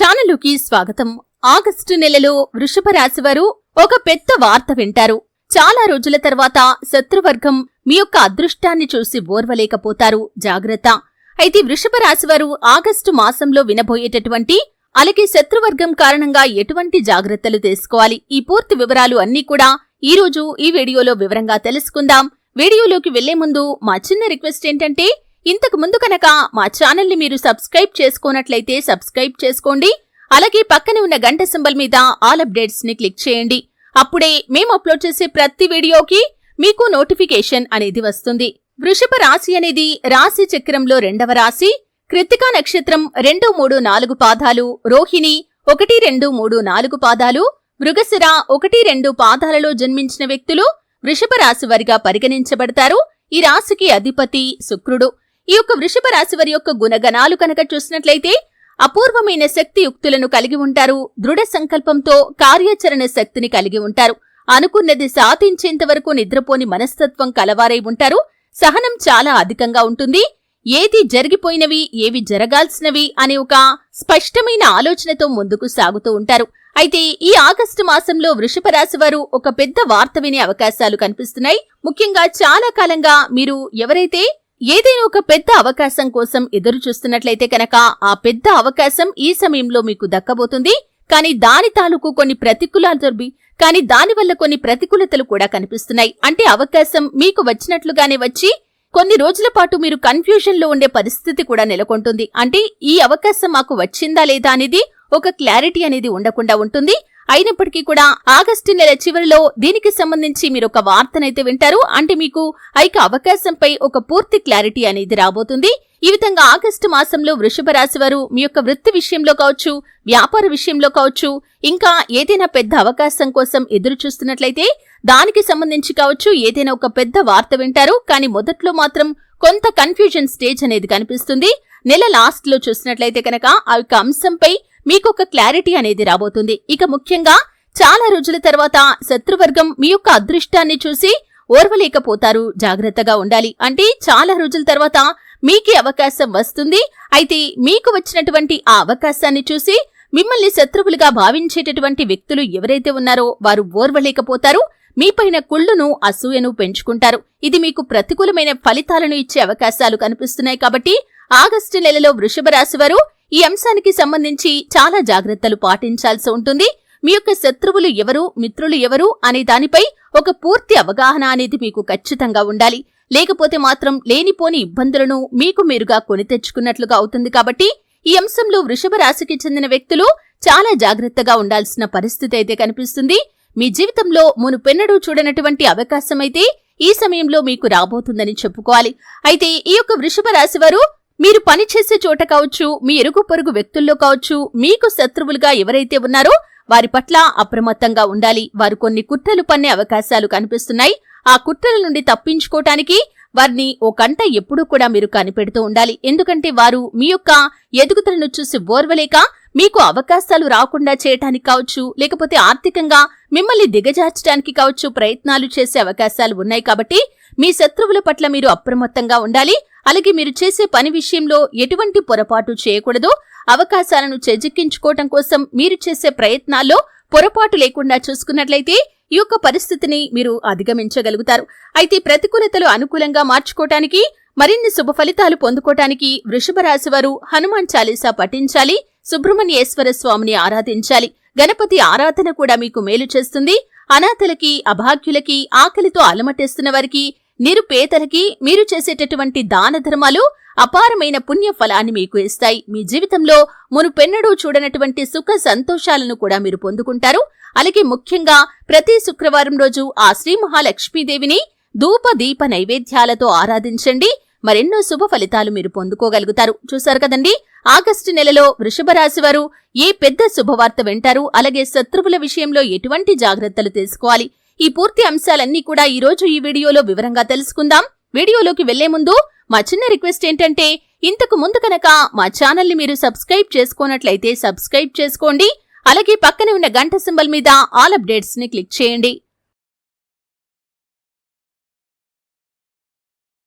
ఛానలుకి స్వాగతం. ఆగస్టు నెలలో వృషభ రాశివారు ఒక పెద్ద వార్త వింటారు. చాలా రోజుల తర్వాత శత్రువర్గం మీ యొక్క అదృష్టాన్ని చూసి ఓర్వలేకపోతారు. జాగ్రత్త. అయితే వృషభ రాశివారు ఆగస్టు మాసంలో వినబోయేటటువంటి అలాగే శత్రువర్గం కారణంగా ఎటువంటి జాగ్రత్తలు తీసుకోవాలి? ఈ పూర్తి వివరాలు అన్నీ కూడా ఈ రోజు ఈ వీడియోలో వివరంగా తెలుసుకుందాం. వీడియోలోకి వెళ్ళే ముందు మా చిన్న రిక్వెస్ట్ ఏంటంటే ఇంతకు ముందు కనుక మా ఛానల్ని మీరు సబ్స్క్రైబ్ చేసుకోనట్లయితే సబ్స్క్రైబ్ చేసుకోండి. అలాగే పక్కనే ఉన్న గంట సింబల్ మీద ఆల్ అప్డేట్స్ని క్లిక్ చేయండి. అప్పుడే మేము అప్లోడ్ చేసే ప్రతి వీడియోకి మీకు నోటిఫికేషన్ అనేది వస్తుంది. వృషభ రాశి అనేది రాశి చక్రంలో రెండవ రాశి. కృతికా నక్షత్రం రెండు మూడు నాలుగు పాదాలు. రోహిణి ఒకటి రెండు మూడు నాలుగు పాదాలు. మృగశిర ఒకటి రెండు పాదాలలో జన్మించిన వ్యక్తులు వృషభ రాశి వారిగా పరిగణించబడతారు. ఈ రాశికి అధిపతి శుక్రుడు. ఈ యొక్క వృషభ రాశి వారి యొక్క గుణగణాలు కనుక చూసినట్లయితే అపూర్వమైన శక్తి యుక్తులను కలిగి ఉంటారు. దృఢ సంకల్పంతో కార్యాచరణ శక్తిని కలిగి ఉంటారు. అనుకున్నది సాధించేంత వరకు నిద్రపోని మనస్తత్వం కలవారై ఉంటారు. సహనం చాలా అధికంగా ఉంటుంది. ఏది జరిగిపోయినవి ఏవి జరగాల్సినవి అనే ఒక స్పష్టమైన ఆలోచనతో ముందుకు సాగుతూ ఉంటారు. అయితే ఈ ఆగస్టు మాసంలో వృషభ రాశి వారు ఒక పెద్ద వార్త వినే అవకాశాలు కనిపిస్తున్నాయి. ముఖ్యంగా చాలా కాలంగా మీరు ఎవరైతే ఏదైనా ఒక పెద్ద అవకాశం కోసం ఎదురు చూస్తున్నట్లయితే కనుక ఆ పెద్ద అవకాశం ఈ సమయంలో మీకు దక్కబోతుంది. కానీ దాని తాలూకు కొన్ని ప్రతికూలాలు దొర్బి కానీ దానివల్ల కొన్ని ప్రతికూలతలు కూడా కనిపిస్తున్నాయి. అంటే అవకాశం మీకు వచ్చినట్లుగానే వచ్చి కొన్ని రోజుల పాటు మీరు కన్ఫ్యూజన్లో ఉండే పరిస్థితి కూడా నెలకొంటుంది. అంటే ఈ అవకాశం మాకు వచ్చిందా లేదా అనేది ఒక క్లారిటీ అనేది ఉండకుండా ఉంటుంది. అయినప్పటికీ కూడా ఆగస్టు నెల చివరిలో దీనికి సంబంధించి మీరు ఒక వార్తనైతే వింటారు. అంటే మీకు ఐక అవకాశంపై ఒక పూర్తి క్లారిటీ అనేది రాబోతుంది. ఈ విధంగా ఆగస్టు మాసంలో వృషభ రాశి వారు మీ యొక్క వృత్తి విషయంలో కావచ్చు వ్యాపార విషయంలో కావచ్చు ఇంకా ఏదైనా పెద్ద అవకాశం కోసం ఎదురు చూస్తున్నట్లయితే దానికి సంబంధించి కావచ్చు ఏదైనా ఒక పెద్ద వార్త వింటారు. కానీ మొదట్లో మాత్రం కొంత కన్ఫ్యూజన్ స్టేజ్ అనేది కనిపిస్తుంది. నెల లాస్ట్లో చూసినట్లయితే కనుక ఆ యొక్క అంశంపై మీకొక క్లారిటీ అనేది రాబోతుంది. ఇక ముఖ్యంగా చాలా రోజుల తర్వాత శత్రువర్గం మీ యొక్క అదృష్టాన్ని చూసి ఓర్వలేకపోతారు. జాగ్రత్తగా ఉండాలి. అంటే చాలా రోజుల తర్వాత మీకే అవకాశం వస్తుంది. అయితే మీకు వచ్చినటువంటి ఆ అవకాశాన్ని చూసి మిమ్మల్ని శత్రువులుగా భావించేటటువంటి వ్యక్తులు ఎవరైతే ఉన్నారో వారు ఓర్వలేకపోతారు. మీపైన కుళ్ళును అసూయను పెంచుకుంటారు. ఇది మీకు ప్రతికూలమైన ఫలితాలను ఇచ్చే అవకాశాలు కనిపిస్తున్నాయి కాబట్టి ఆగస్టు నెలలో వృషభ రాశి వారు ఈ అంశానికి సంబంధించి చాలా జాగ్రత్తలు పాటించాల్సి ఉంటుంది. మీ యొక్క శత్రువులు ఎవరు మిత్రులు ఎవరు అనే దానిపై ఒక పూర్తి అవగాహన అనేది మీకు ఖచ్చితంగా ఉండాలి. లేకపోతే మాత్రం లేనిపోని ఇబ్బందులను మీకు మీరుగా కొని తెచ్చుకున్నట్లుగా అవుతుంది కాబట్టి ఈ అంశంలో వృషభ రాశికి చెందిన వ్యక్తులు చాలా జాగ్రత్తగా ఉండాల్సిన పరిస్థితి అయితే కనిపిస్తుంది. మీ జీవితంలో మునుపెన్నడూ చూడనటువంటి అవకాశమైతే ఈ సమయంలో మీకు రాబోతుందని చెప్పుకోవాలి. అయితే ఈ యొక్క వృషభ రాశి వారు మీరు పనిచేసే చోట కావచ్చు మీ ఎరుగు పొరుగు వ్యక్తుల్లో కావచ్చు మీకు శత్రువులుగా ఎవరైతే ఉన్నారో వారి పట్ల అప్రమత్తంగా ఉండాలి. వారు కొన్ని కుట్రలు పన్నే అవకాశాలు కనిపిస్తున్నాయి. ఆ కుట్రల నుండి తప్పించుకోవటానికి వారిని ఓ కంట ఎప్పుడూ కూడా మీరు కనిపెడుతూ ఉండాలి. ఎందుకంటే వారు మీ యొక్క ఎదుగుదలను చూసి ఓర్వలేక మీకు అవకాశాలు రాకుండా చేయటానికి కావచ్చు లేకపోతే ఆర్థికంగా మిమ్మల్ని దిగజార్చడానికి కావచ్చు ప్రయత్నాలు చేసే అవకాశాలు ఉన్నాయి కాబట్టి మీ శత్రువుల పట్ల మీరు అప్రమత్తంగా ఉండాలి. అలాగే మీరు చేసే పని విషయంలో ఎటువంటి పొరపాటు చేయకూడదు. అవకాశాలను చేజిక్కించుకోవటం కోసం మీరు చేసే ప్రయత్నాల్లో పొరపాటు లేకుండా చూసుకున్నట్లయితే ఈ యొక్క పరిస్థితిని మీరు అధిగమించగలుగుతారు. అయితే ప్రతికూలతలు అనుకూలంగా మార్చుకోవటానికి మరిన్ని శుభ ఫలితాలు పొందుకోవటానికి వృషభ రాశి వారు హనుమాన్ చాలీసా పఠించాలి. సుబ్రహ్మణ్యేశ్వర స్వామిని ఆరాధించాలి. గణపతి ఆరాధన కూడా మీకు మేలు చేస్తుంది. అనాథలకి అభాగ్యులకి ఆకలితో అలమటేస్తున్న వారికి నిరుపేదలకి మీరు చేసేటటువంటి దాన ధర్మాలు అపారమైన పుణ్య ఫలాన్ని మీకు ఇస్తాయి. మీ జీవితంలో మునుపెన్నడూ చూడనటువంటి సుఖ సంతోషాలను కూడా మీరు పొందుకుంటారు. అలాగే ముఖ్యంగా ప్రతి శుక్రవారం రోజు ఆ శ్రీ మహాలక్ష్మీదేవిని ధూప దీప నైవేద్యాలతో ఆరాధించండి. మరెన్నో శుభ ఫలితాలు మీరు పొందుకోగలుగుతారు. చూశారు కదండి? ఆగస్టు నెలలో వృషభ రాశి వారు ఏ పెద్ద శుభవార్త వింటారు? అలాగే శత్రువుల విషయంలో ఎటువంటి జాగ్రత్తలు తీసుకోవాలి? ఈ పూర్తి అంశాలన్నీ కూడా ఈ రోజు ఈ వీడియోలో వివరంగా తెలుసుకుందాం. వీడియోలోకి వెళ్ళే ముందు మా చిన్న రిక్వెస్ట్ ఏంటంటే ఇంతకు ముందు కనుక మా ఛానల్ని మీరు సబ్స్క్రైబ్ చేసుకున్నట్లయితే సబ్స్క్రైబ్ చేసుకోండి. అలాగే పక్కనే ఉన్న గంట సింబల్ మీద ఆల్ అప్డేట్స్ని క్లిక్ చేయండి.